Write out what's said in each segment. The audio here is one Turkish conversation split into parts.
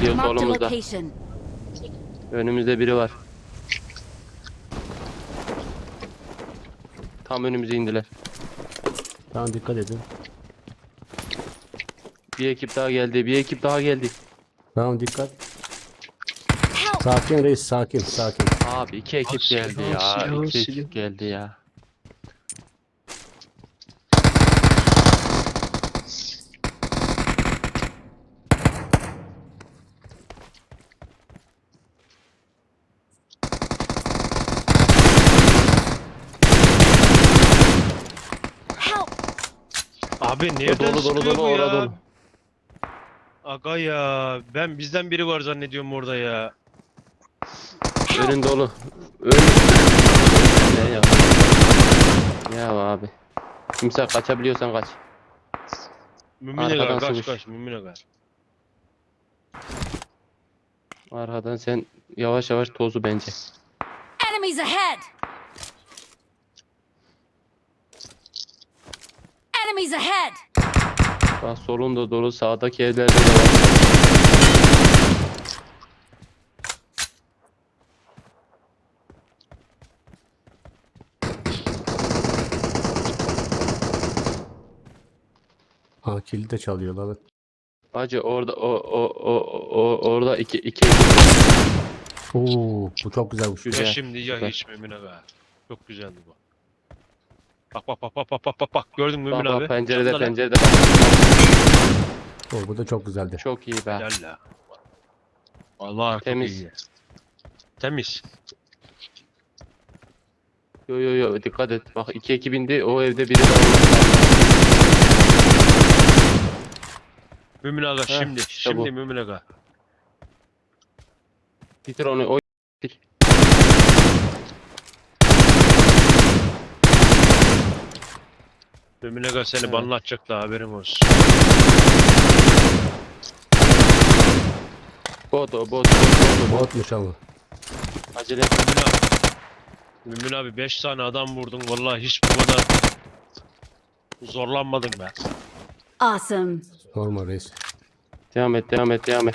geliyor Marked a solumuzda. location. Önümüzde biri var. Tam önümüze indiler. Tamam dikkat edin. Bir ekip daha geldi. Bir ekip daha geldi. Tamam dikkat. Help! Sakin reis sakin sakin. Abi iki ekip geldi ya. İki ekip geldi ya. Help! Abi nereden dolu, dolu, dolu, bu ya? dolu. Aga ya ben bizden biri var zannediyorum orada ya. Önün dolu. Önün. Ne ya? Ya abi. Kimse kaçabiliyorsan kaç. Mümin Arkadan aga kaç sıvış. kaç mümin aga. Arkadan sen yavaş yavaş tozu bence. Enemies ahead! Enemies ahead! Bak solun da dolu sağdaki evlerde de var. Ha kilidi de çalıyorlar. Hacı orada o o o o orada iki iki Oo bu çok güzel bu Güzel. Ya şimdi ya süper. hiç mümin aga. Çok güzeldi bu. Bak bak bak bak bak bak bak bak gördün mü mümin bak abi? pencerede Camda lan. pencerede bak. Oo bu da çok güzeldi. Çok iyi be. Helal la. Vallahi çok Temiz. iyi. Temiz. Yo yo yo dikkat et. Bak iki ekibindi o evde biri var. Mümin aga şimdi işte şimdi bu. mümin aga. Bitir onu o bitir. Aga seni Evet. banlatacak da haberin olsun. Bot o bot bot bot. bot. Botmuş ama. Acele et. Mümin abi. Mümin abi 5 tane adam vurdun vallahi hiç bu kadar zorlanmadın be. Awesome. Normal reis. Devam et devam et devam et.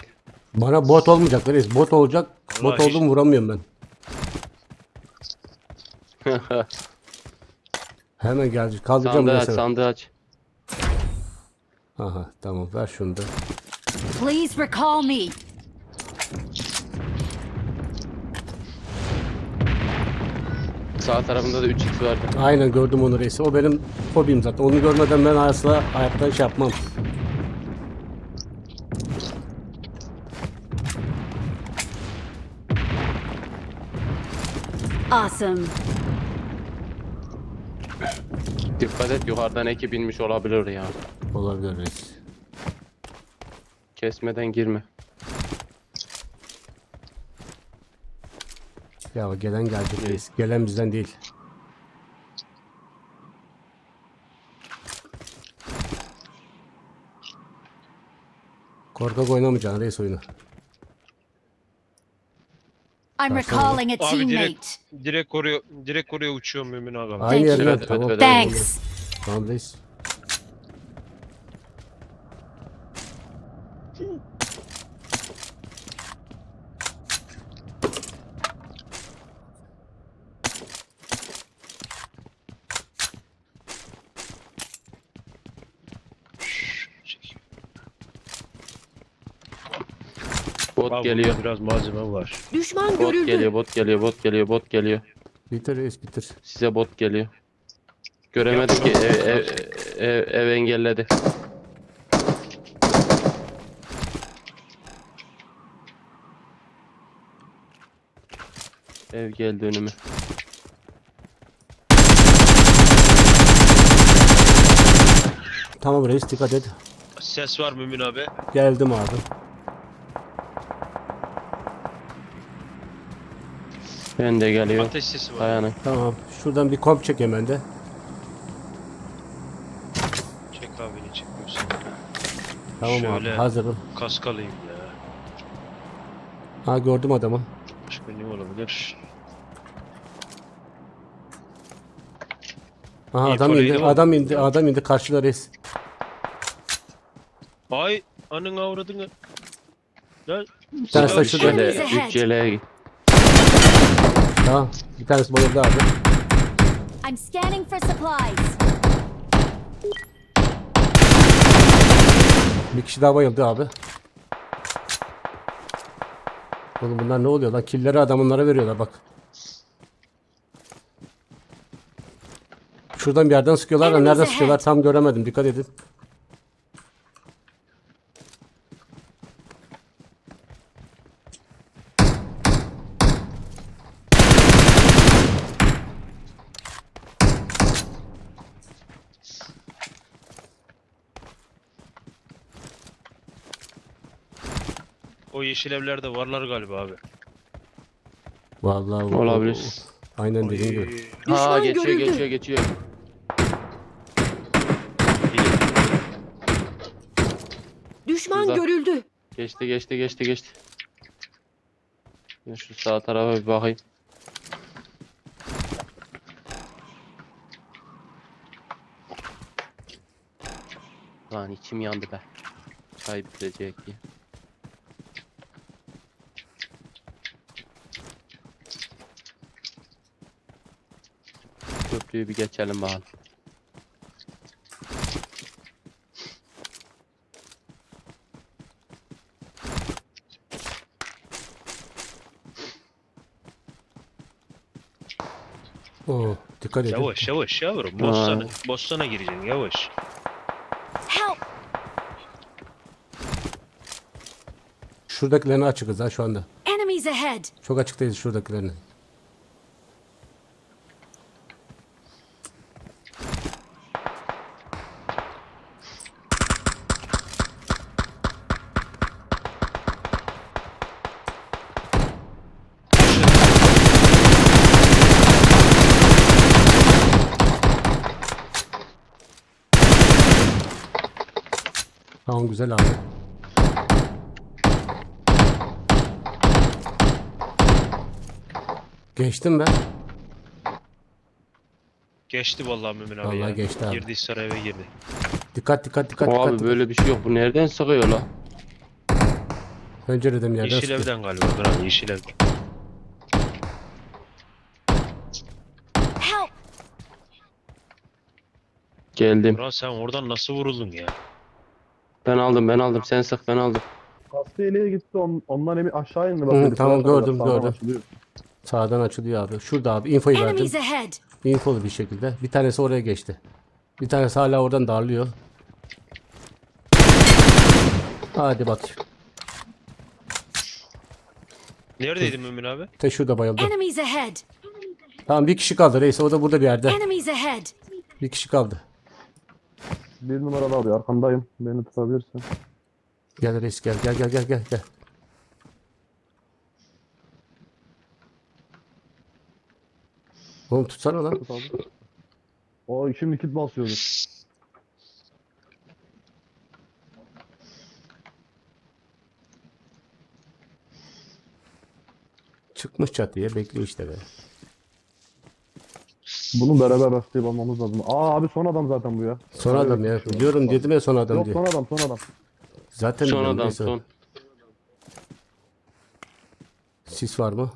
Bana bot olmayacak reis. Bot olacak. Vallahi bot hiç- oldum vuramıyorum ben. Hemen geldi. Kaldıracağım sandığı aç seni. sandığı aç. Aha tamam ver şunu da. Please recall me. Sağ tarafında da 3x vardı. Aynen gördüm onu reis. O benim hobim zaten. Onu görmeden ben asla hayatta iş yapmam. Awesome. Dikkat et yukarıdan ekip inmiş olabilir ya. Olabilir reis. Kesmeden girme. Ya gelen gelecek reis. Gelen bizden değil. Korkak oynamayacaksın reis oyunu. I'm recalling a Abi teammate. direkt direkt oraya direkt oraya uçuyor Mümin aga. Aynı Thank you. evet. Thanks. Tamam reis. Bot Abi geliyor. Biraz malzeme var. Düşman Bot görüldü. geliyor, bot geliyor, bot geliyor, bot geliyor. Bitir reis bitir. Size bot geliyor. Göremedim ki ev, ev, ev, ev engelledi. Ev geldi önüme. Tamam reis dikkat et. Ses var Mümin abi. Geldim abi. Ben de geliyor. Ateş sesi var. Dayanın. Tamam. Şuradan bir komp çek hemen de. Çek abi ne çekiyorsun? Tamam abi Şöyle. hazırım. Kaskalıyım ya. Ha gördüm adamı. Başka ne olabilir? Aha İyi, adam parayı indi. da- Adam indi. Adam indi karşıda reis. Ay anın avradını. Lan Bir tanesi de şurada. Enemies ahead. git. Tamam. Bir tanesi bayıldı abi. I'm scanning for supplies. Bir kişi daha bayıldı abi. Oğlum bunlar ne oluyor lan? Killeri adamlara veriyorlar bak. Şuradan bir yerden sıkıyorlar da nereden sıkıyorlar tam göremedim. Dikkat edin. O yeşil evlerde varlar galiba abi. Vallahi Olabilir. Aynen dediğin gibi. Ha Düşman geçiyor görüldü. geçiyor geçiyor. Düşman Şurada. görüldü. Geçti geçti geçti geçti. Şu sağ tarafa bir bakayım. Lan içim yandı be. Çay bitecek ya. Köprüyü bir geçelim bakalım. Oo, dikkat edin. Yavaş yavaş yavrum. Bostana, Bostana gireceksin yavaş. Help! Şuradakilerini açıkız ha şu anda. Enemies ahead. Çok açıktayız şuradakilerini. Tamam güzel abi. Geçtim ben. Geçti vallahi Mümin abi Vallahi ya. geçti abi. Girdi saraya eve girdi. Dikkat dikkat dikkat O dikkat. abi dikkat. böyle bir şey yok. Bu nereden sıkıyor la? Pencereden bir yerden Yeşil sıkıyor. evden galiba kral yeşil evden. Geldim. Kral sen oradan nasıl vuruldun ya? Ben aldım ben aldım. Sen sık ben aldım. Kastiye'ye gitti on, ondan emin aşağı indi. Bak, Hı, herif tamam, gördüm, sağdan gördüm. açılıyor. Sağdan açılıyor abi. Şurada abi infoyu verdim. Enemies ahead. Infolu bir şekilde. Bir tanesi oraya geçti. Bir tanesi hala oradan darlıyor. Hadi bak. Neredeydin Mümin abi? Te şurada bayıldı. Enemies ahead. Tamam bir kişi kaldı reis. O da burada bir yerde. Enemies ahead. Bir kişi kaldı. Bir numaralı abi arkandayım. Beni tutabilirsin. Gel reis gel gel gel gel gel. gel. Oğlum tutsana lan. Tut abi. O şimdi kit basıyordu. Çıkmış çatıya bekliyor işte be. Bunu beraber rastlayıp almamız lazım. Aa abi son adam zaten bu ya. Son adam ya. Biliyorum dedim ya son adam Yok diye. son adam son adam. Zaten Son adam neyse. son. Sis var mı?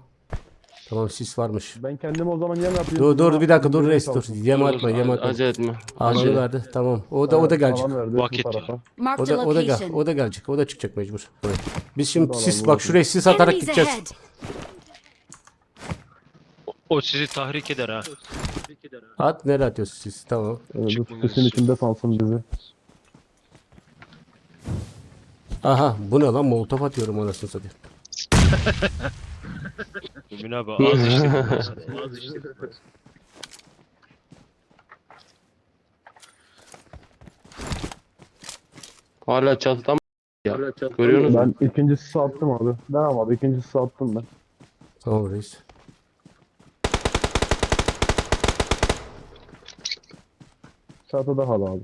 Tamam sis varmış. Ben kendime o zaman yem yapayım. Dur dur bir dakika dur reis dur. Yem atma yem atma. Acele etme. Alanı Acele. verdi tamam. O da o da gelecek. Vakit. O da o da gel. O da gelecek. O da çıkacak mecbur. Biz şimdi sis bak şuraya sis atarak gideceğiz. O sizi tahrik eder ha. At nereye atıyorsun sis? Tamam. Evet, bu sesin içinde sansın bizi. Aha bu ne lan molotof atıyorum anasını satayım. Mümin abi az içtik. Az içtik. Hala çatıda mı? Ya. Görüyor musun? Ben ikincisi attım abi. Devam abi ikincisi attım ben. Tamam reis. Çatıda hal abi.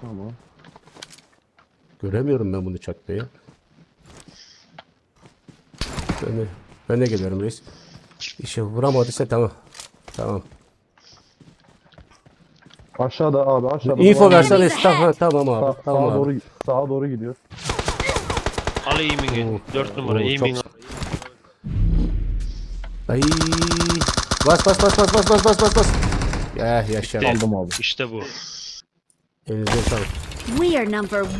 Tamam. Göremiyorum ben bunu çaktaya. Ben de, ben de geliyorum reis. İşe vuramadıysa tamam. Tamam. Aşağıda abi aşağıda. Info Doğru versene tamam Sağ, abi. Tamam sağa abi. doğru sağa doğru gidiyor. Al aiming'i. 4 numara Oo, aiming. çok- Ay. Bas bas bas bas bas bas bas bas bas. Eh yaşa. Aldım abi. İşte bu. Elinize sağlık. We are number one.